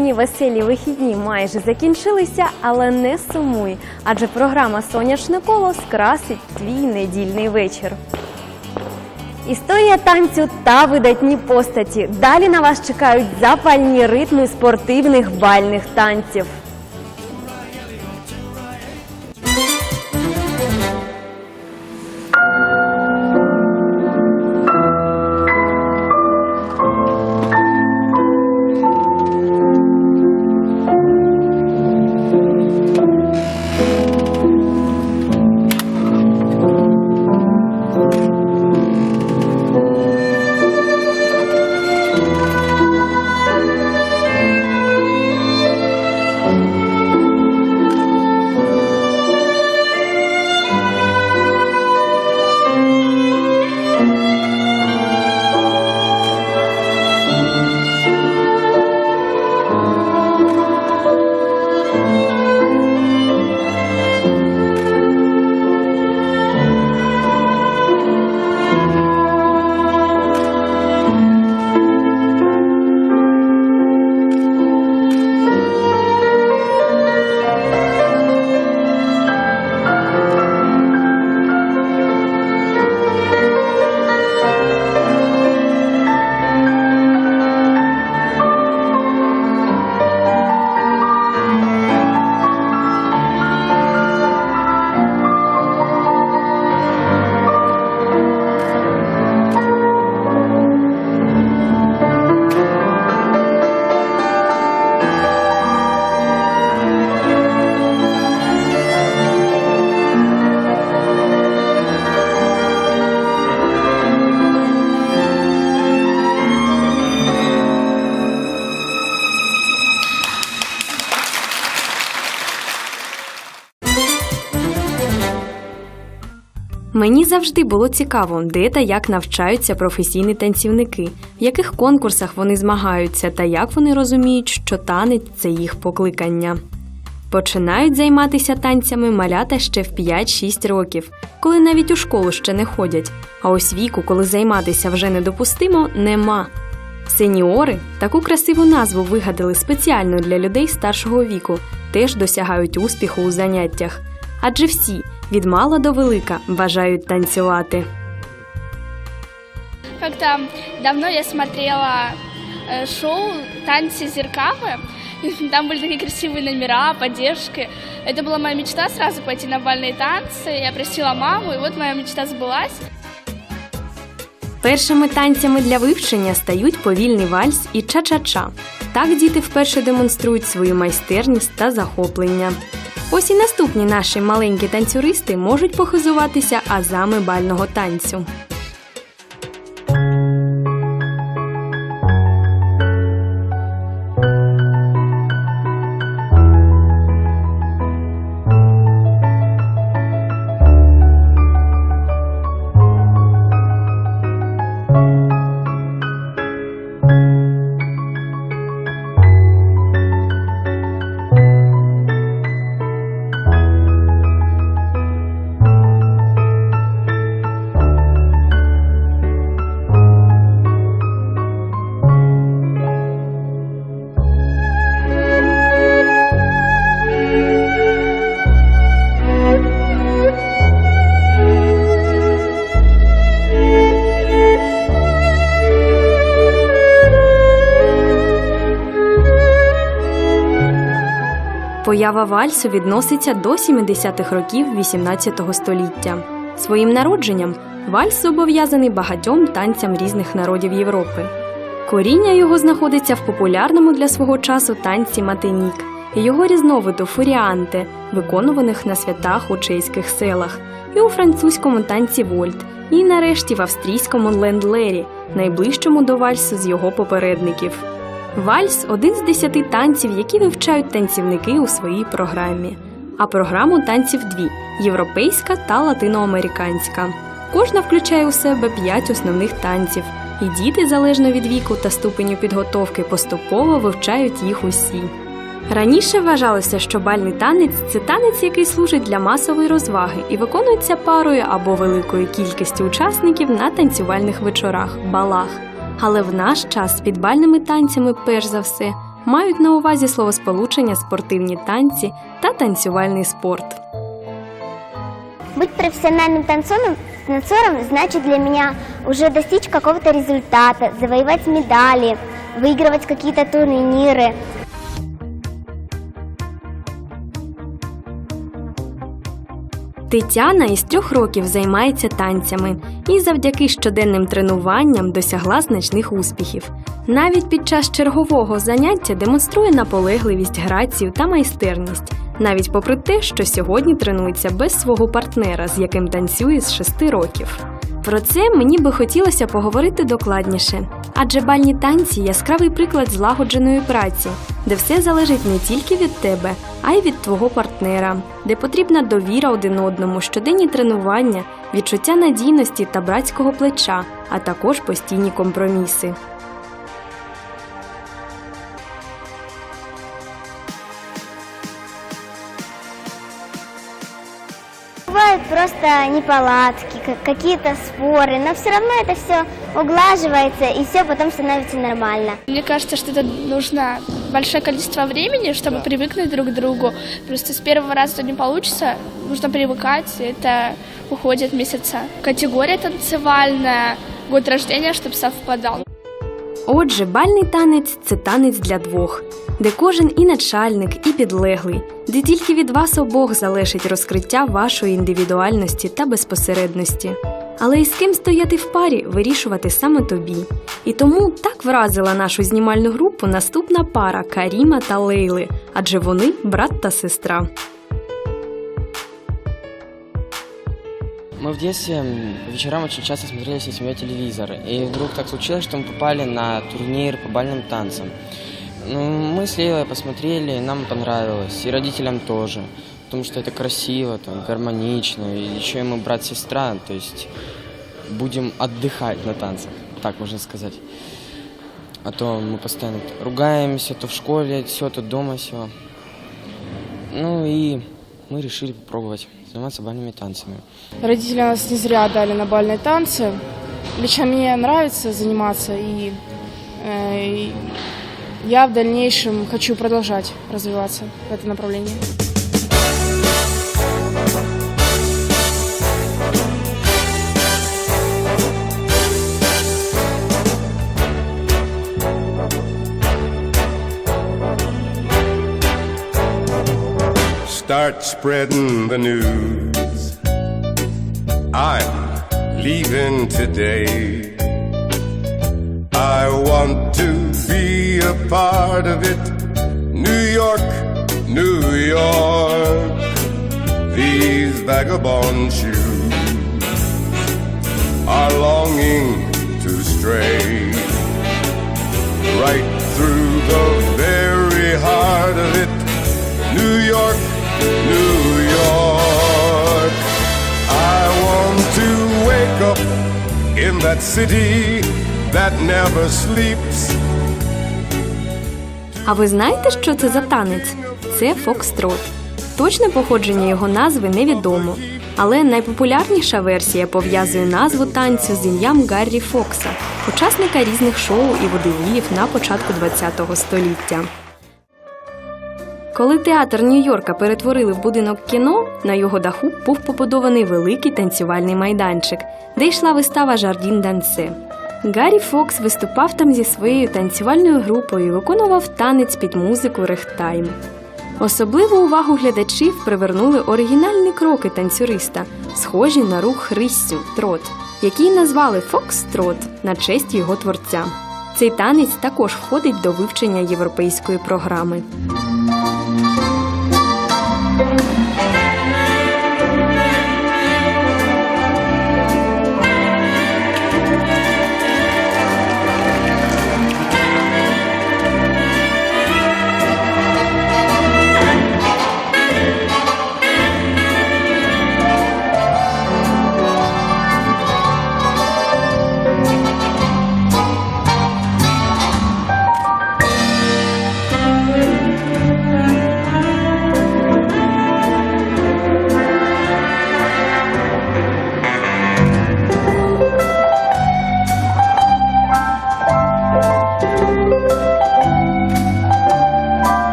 Одні веселі вихідні майже закінчилися, але не сумуй, адже програма Сонячне коло скрасить твій недільний вечір. Історія танцю та видатні постаті. Далі на вас чекають запальні ритми спортивних бальних танців. Мені завжди було цікаво, де та як навчаються професійні танцівники, в яких конкурсах вони змагаються та як вони розуміють, що танець це їх покликання. Починають займатися танцями малята ще в 5-6 років, коли навіть у школу ще не ходять. А ось віку, коли займатися вже недопустимо, нема. Сеніори таку красиву назву вигадали спеціально для людей старшого віку, теж досягають успіху у заняттях. Адже всі, від мала до велика, бажають танцювати. Как-то давно я смотрела э, шоу «Танцы зеркавы». Там были такие красивые номера, поддержки. Это была моя мечта сразу пойти на бальные танцы. Я просила маму, и вот моя мечта сбылась. Першими танцями для вивчення стають повільний вальс і ча-ча-ча. Так діти вперше демонструють свою майстерність та захоплення. Ось і наступні наші маленькі танцюристи можуть похизуватися азами бального танцю. Поява вальсу відноситься до 70-х років 18 століття. Своїм народженням вальс зобов'язаний багатьом танцям різних народів Європи. Коріння його знаходиться в популярному для свого часу танці матенік, і його різновиду фуріанте, виконуваних на святах у чеських селах, і у французькому танці вольт, і нарешті в австрійському лендлері, найближчому до вальсу з його попередників. Вальс один з десяти танців, які вивчають танцівники у своїй програмі. А програму танців дві європейська та латиноамериканська. Кожна включає у себе п'ять основних танців, і діти, залежно від віку та ступеню підготовки, поступово вивчають їх усі. Раніше вважалося, що бальний танець це танець, який служить для масової розваги і виконується парою або великою кількістю учасників на танцювальних вечорах, балах. Але в наш час під бальними танцями перш за все мають на увазі словосполучення спортивні танці та танцювальний спорт. Быть профессиональным танцором, танцором значит для меня уже достичь какого-то результата, завоевать медали, выигрывать какие-то турниры. Тетяна із трьох років займається танцями і завдяки щоденним тренуванням досягла значних успіхів. Навіть під час чергового заняття демонструє наполегливість, грацію та майстерність, навіть попри те, що сьогодні тренується без свого партнера, з яким танцює з шести років. Про це мені би хотілося поговорити докладніше, адже бальні танці яскравий приклад злагодженої праці, де все залежить не тільки від тебе, а й від твого партнера, де потрібна довіра один одному, щоденні тренування, відчуття надійності та братського плеча, а також постійні компроміси. просто неполадки, ка- какие-то споры, но все равно это все углаживается и все потом становится нормально. Мне кажется, что это нужно большое количество времени, чтобы привыкнуть друг к другу. Просто с первого раза это не получится, нужно привыкать, и это уходит месяца. Категория танцевальная, год рождения, чтобы совпадал. Отже, бальний танець це танець для двох, де кожен і начальник, і підлеглий, де тільки від вас обох залежить розкриття вашої індивідуальності та безпосередності. Але із ким стояти в парі вирішувати саме тобі. І тому так вразила нашу знімальну групу наступна пара Каріма та Лейли, адже вони брат та сестра. Мы в детстве по вечерам очень часто смотрели всей семьей телевизор. И вдруг так случилось, что мы попали на турнир по бальным танцам. Ну, мы с Лейлой посмотрели, и нам понравилось. И родителям тоже. Потому что это красиво, там, гармонично. И еще и мы брат-сестра, то есть будем отдыхать на танцах, так можно сказать. А то мы постоянно ругаемся, то в школе все, то дома все. Ну и мы решили попробовать заниматься бальными танцами. Родители нас не зря дали на бальные танцы. Лично мне нравится заниматься, и, э, и я в дальнейшем хочу продолжать развиваться в этом направлении. Start spreading the news. I'm leaving today. I want to be a part of it. New York, New York. These vagabond shoes are longing to stray right through the very heart of it. That city that never sleeps. А ви знаєте, що це за танець? Це фокстрот. Точне походження його назви невідомо, але найпопулярніша версія пов'язує назву танцю з ім'ям Гаррі Фокса, учасника різних шоу і водевілів на початку ХХ століття. Коли театр Нью-Йорка перетворили в будинок кіно, на його даху був побудований великий танцювальний майданчик, де йшла вистава Жардін Дансе. Гаррі Фокс виступав там зі своєю танцювальною групою і виконував танець під музику рехтайм. Особливу увагу глядачів привернули оригінальні кроки танцюриста, схожі на рух риссю трот, який назвали Фокс-трот на честь його творця. Цей танець також входить до вивчення європейської програми.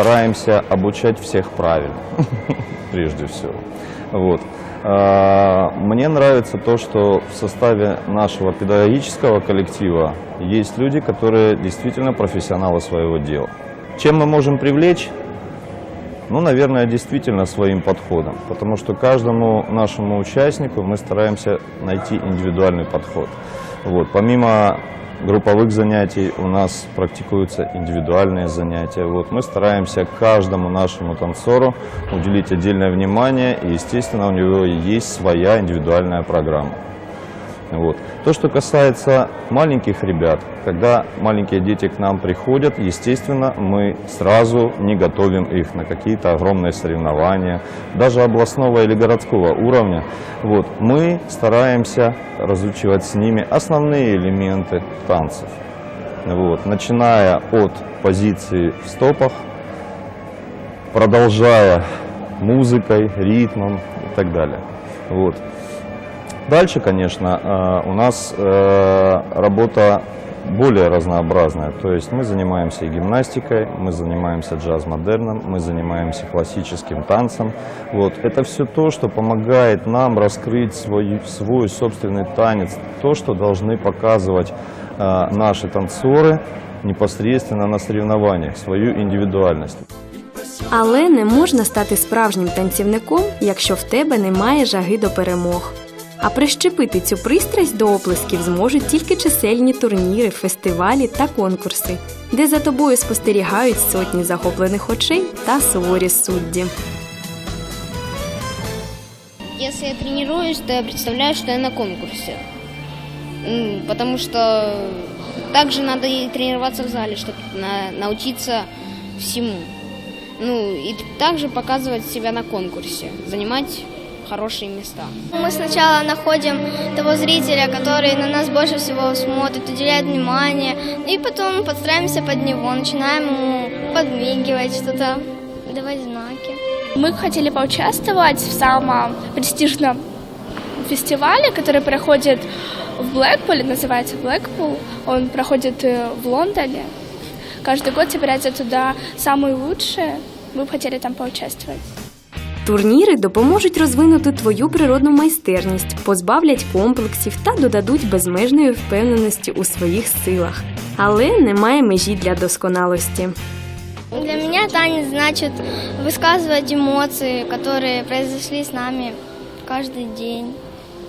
Стараемся обучать всех правильно, прежде всего. Вот. А, Мне нравится то, что в составе нашего педагогического коллектива есть люди, которые действительно профессионалы своего дела. Чем мы можем привлечь? Ну, наверное, действительно своим подходом, потому что каждому нашему участнику мы стараемся найти индивидуальный подход. Вот. Помимо групповых занятий у нас практикуются индивидуальные занятия. Вот. Мы стараемся каждому нашему танцору уделить отдельное внимание, и, естественно, у него есть своя индивидуальная программа. Вот. То, что касается маленьких ребят, когда маленькие дети к нам приходят, естественно, мы сразу не готовим их на какие-то огромные соревнования, даже областного или городского уровня. Вот. Мы стараемся разучивать с ними основные элементы танцев. Вот. Начиная от позиции в стопах, продолжая музыкой, ритмом и так далее. Вот. Дальше, конечно, э, у нас э, работа более разнообразная. То есть мы занимаемся и гимнастикой, мы занимаемся джаз-модерном, мы занимаемся классическим танцем. Вот. Это все то, что помогает нам раскрыть свой, свой собственный танец, то, что должны показывать э, наши танцоры непосредственно на соревнованиях, свою индивидуальность. Але не можна стати справжнім танцівником, якщо в тебе немає жаги до перемог. А прищепити цю пристрасть до оплесків зможуть тільки чисельні турніри, фестивалі та конкурси, де за тобою спостерігають сотні захоплених очей та суворі судді. Если я тренируюсь, то я представляю, что я на конкурсе. Потому что также надо и тренироваться в зале, чтобы научиться всему. Ну, и также показывать себя на конкурсе, занимать хорошие места. Мы сначала находим того зрителя, который на нас больше всего смотрит, уделяет внимание, и потом подстраиваемся под него, начинаем ему подмигивать, что-то давать знаки. Мы хотели поучаствовать в самом престижном фестивале, который проходит в Блэкпуле, называется Блэкпул. Он проходит э, в Лондоне. Каждый год собираются туда самые лучшие. Мы бы хотели там поучаствовать. Турніри допоможуть розвинути твою природну майстерність, позбавлять комплексів та додадуть безмежної впевненості у своїх силах. Але немає межі для досконалості. Для меня танец значит высказывать эмоции, которые произошли с нами каждый день.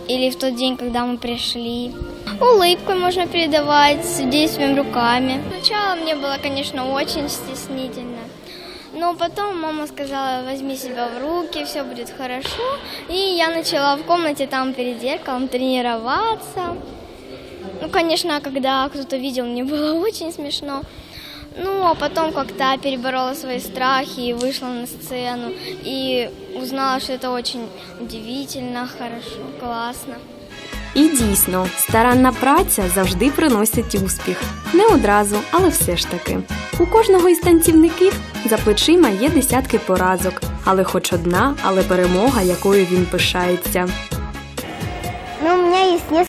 Или в тот день, когда мы пришли. Улыбкой можно передавать, действием руками. Сначала мне было, конечно, очень стеснительно. Но потом мама сказала, возьми себя в руки, все будет хорошо. И я начала в комнате там перед зеркалом тренироваться. Ну, конечно, когда кто-то видел, мне было очень смешно. Ну, а потом как-то переборола свои страхи и вышла на сцену. И узнала, что это очень удивительно, хорошо, классно. І дійсно, старанна праця завжди приносить успіх. Не одразу, але все ж таки. У кожного із танцівників за плечима є десятки поразок, але хоч одна, але перемога, якою він пишається. Ну, у мене несколько